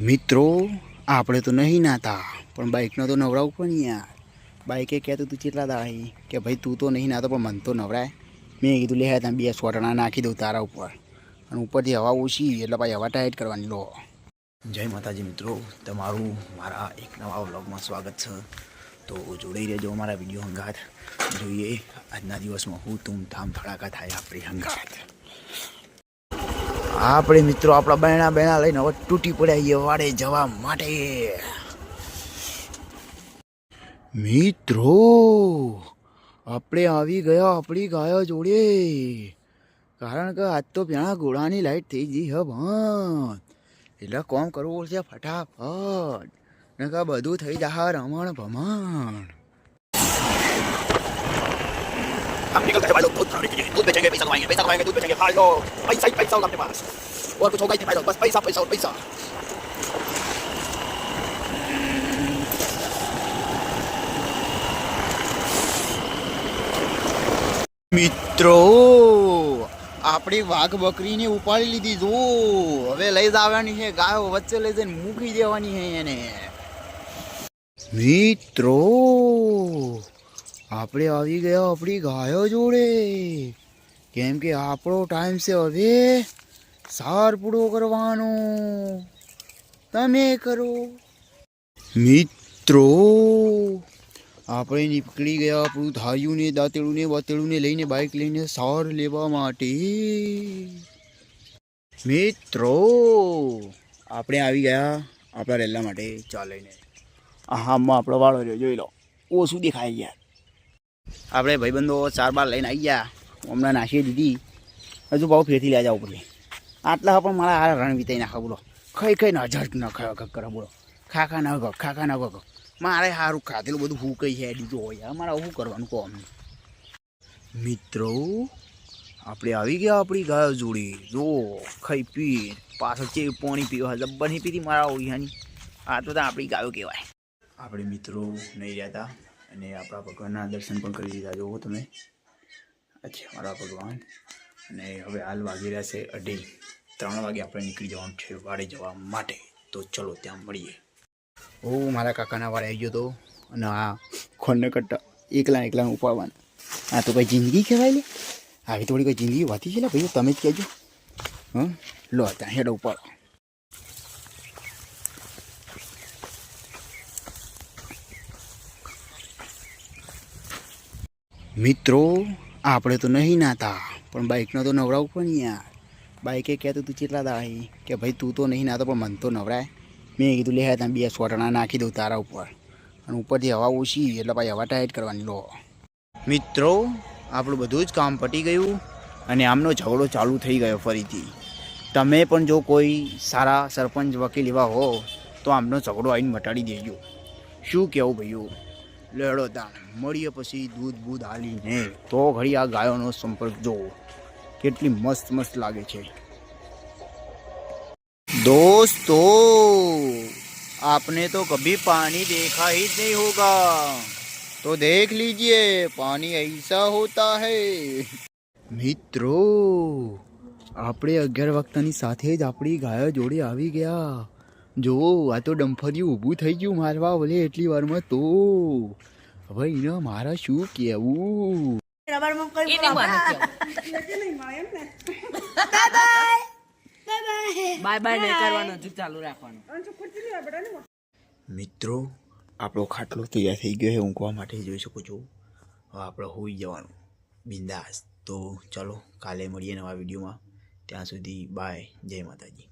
મિત્રો, આપણે તો નહીં નાતા, પણ બાઇકનો તો નવરાવું પણ યાર. બાઇકે કહેતું તું કેટલા દાડા? કે ભાઈ, તું તો નહીં નાતો, પણ મન તો નવરાય મેં કીધું, લે ત્યાં બે સોટણા નાખી દઉં તારા ઉપર. અને ઉપરથી હવા ઓછી, એટલે ભાઈ હવા ટાઈટ કરવાની, લો. જય માતાજી મિત્રો, તમારું મારા એક નવા વ્લોગમાં સ્વાગત છે. તો જોડાઈ રહેજો અમારા વીડિયો હંગાત. જોઈએ આજના દિવસમાં હું તું ધામ ધડાકા થાય આપણી હંગાત. આપણે મિત્રો આપણા બહેણા બહેણા લઈને હવે તૂટી પડ્યા એ વાડે જવા માટે. મિત્રો, આપણે આવી ગયા આપણી ગાયો જોડે. કારણ કે આજ તો પેણા ઘોડાની લાઈટ થઈ ગઈ હે ભણ એટલે કોમ કરવું પડશે ફટાફટ. ને બધું થઈ જા રમણ ભમણ. हम निकल गए भाई लोग दूध खरीदने के लिए दूध बेचेंगे पैसा कमाएंगे पैसा कमाएंगे दूध बेचेंगे भाई लोग पैसा ही पैसा होगा अपने पास और कुछ होगा ही नहीं भाई लोग बस पैसा पैसा और पैसा મિત્રો આપણી વાઘ બકરીને ઉપાડી લીધી જો હવે લઈ જવાની છે ગાયો વચ્ચે લઈ જઈને મૂકી દેવાની છે એને મિત્રો આપણે આવી ગયા આપણી ગાયો જોડે. કેમ કે આપણો ટાઈમ છે હવે સાર પૂરો કરવાનો. તમે કરો. મિત્રો, આપણે નીકળી ગયા આપણું ધાર્યું ને દાંતેડું ને બાતેડું ને લઈને બાઇક લઈને સાર લેવા માટે. મિત્રો, આપણે આવી ગયા આપણા રેલા માટે. ચાલે ને આ હામાં આપણો વાળો રહ્યો, જોઈ લો. ઓછું દેખાય યાર. આપણે ભાઈબંધો ચાર બાર લઈને આવી ગયા. હમણાં નાખી દીધી. હજુ બહુ ફેરથી લે જાવ પડે આટલા પણ મારા આ રણ વિતાઈ નાખા બોલો. ખાઈ ખાઈ ના ઝટ ન કક કરે બોલો. ખાખા ન ગો ખાખા ન ગો મારે સારું ખાધેલું બધું હું કઈ છે દીધું હોય. મારે શું કરવાનું કહો અમને? મિત્રો, આપણે આવી ગયા આપણી ગાયો જોડી. જો, ખાઈ પી, પાછળ ચે પાણી પીવા. નહીં પીતી મારા ઓળિયાની. આ તો આપણી ગાયો કહેવાય. આપણે મિત્રો નહીં રહ્યા હતા અને આપણા ભગવાનના દર્શન પણ કરી દીધા. જુઓ તમે. અચ્છા, મારા ભગવાન. અને હવે હાલ વાગી રહ્યા છે અઢી. ત્રણ વાગે આપણે નીકળી જવાનું છે વાડે જવા માટે. તો ચલો, ત્યાં મળીએ. હું મારા કાકાના વાડે આવી ગયો તો. અને આ ખોનને કટ્ટા એકલા એકલા ઉપાડવાના. આ તો ભાઈ જિંદગી કહેવાય લે આવી થોડી કોઈ જિંદગી વાતી છે ને ભાઈ તમે જ કહેજો. હં? લો, ત્યાં હેડ, ઉપાડો. મિત્રો, આપણે તો નહીં નાતા, પણ બાઇકનો તો નવરાવું પણ યાર. બાઇકે કહેતું તું કેટલા દાહી? કે ભાઈ, તું તો નહીં નાતો, પણ મન તો નવરાય મેં કીધું, લે ત્યાં બે સોટણા નાખી દઉં તારા ઉપર. અને ઉપરથી હવા ઓછી, એટલે ભાઈ હવા ટાઈટ કરવાની, લો. મિત્રો, આપણું બધું જ કામ પટી ગયું, અને આમનો ઝઘડો ચાલુ થઈ ગયો ફરીથી. તમે પણ જો કોઈ સારા સરપંચ, વકીલ એવા હો, તો આમનો ઝઘડો આવીને મટાડી દેજો. શું કહેવું, ભાઈઓ? લેડો તાણ મળીએ પછી દૂધ બૂધ હાલીને તો ઘડી આ ગાયોનો સંપર્ક જોવો કેટલી મસ્ત મસ્ત લાગે છે दोस्तों आपने तो कभी पानी देखा ही नहीं होगा तो देख लीजिए पानी ऐसा होता है મિત્રો આપણે અગિયાર વાગતાની સાથે જ આપણી ગાયો જોડે આવી ગયા જો આ તો ડમ્ફરિયું ઊભું થઈ ગયું મારવા ભલે એટલી વારમાં તો. હવે એને મારા શું કહેવું? બાય બાય નહીં કરવાનું હજુ ચાલુ રાખવાનું. મિત્રો આપણો ખાટલો તૈયાર થઈ ગયો છે ઊંઘવા માટે જોઈ શકો છો. હવે આપણે હોઈ જવાનું. બિંદાસ. તો ચલો કાલે મળીએ નવા વિડીયોમાં. ત્યાં સુધી બાય જય માતાજી.